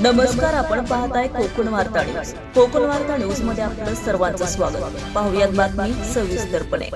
नमस्कार आपण पाहताय कोकण वार्ता न्यूज. कोकण वार्ता न्यूजमध्ये आपलं सर्वांचं स्वागत. पाहुयात बातमी सविस्तरपणे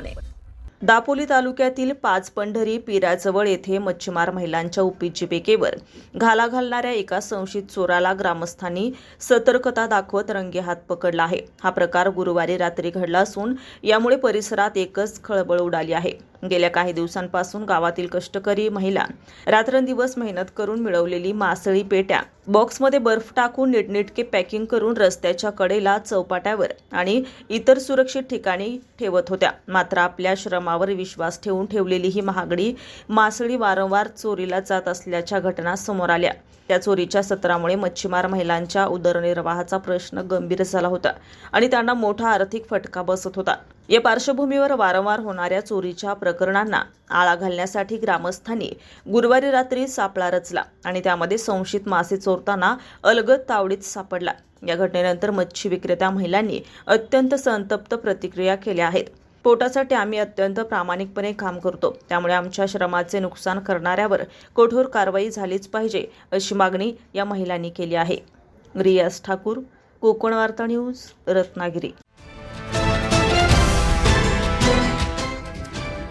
दापोली तालुक्यातील पाच पंढरी पिराजवळ येथे मच्छीमार महिलांच्या उपजीविकेवर घाला घालणाऱ्या एका संशयित चोराला ग्रामस्थांनी सतर्कता दाखवत रंगेहात पकडला आहे. हा प्रकार गुरुवारी रात्री घडला असून यामुळे परिसरात एकच खळबळ उडाली आहे. गेल्या काही दिवसांपासून गावातील कष्टकरी महिला रात्रंदिवस मेहनत करून मिळवलेली मासळी पेट्या बॉक्समध्ये बर्फ टाकून नीटनेटके पॅकिंग करून रस्त्याच्या कडेला चौपाट्यावर आणि इतर सुरक्षित ठिकाणी ठेवत होत्या. मात्र आपल्या श्रमावर विश्वास ठेवून ठेवलेली ही महागडी मासळी वारंवार चोरीला जात असल्याच्या घटना समोर आल्या. त्या चोरीच्या सत्रामुळे मच्छीमार महिलांच्या उदरनिर्वाहाचा प्रश्न गंभीर झाला होता आणि त्यांना मोठा आर्थिक फटका बसत होता. या पार्श्वभूमीवर वारंवार होणाऱ्या चोरीच्या प्रकरणांना आळा घालण्यासाठी ग्रामस्थांनी गुरुवारी रात्री सापळा रचला आणि त्यामध्ये संशयित मासे चोरताना अलगद तावडीत सापडला. या घटनेनंतर मच्छी विक्रेत्या महिलांनी अत्यंत संतप्त प्रतिक्रिया केल्या आहेत. पोटासाठी आम्ही अत्यंत प्रामाणिकपणे काम करतो. त्यामुळे आमच्या श्रमाचे नुकसान करणाऱ्यावर कठोर कारवाई झालीच पाहिजे अशी मागणी या महिलांनी केली आहे. रियाज ठाकूर कोकण वार्ता न्यूज रत्नागिरी.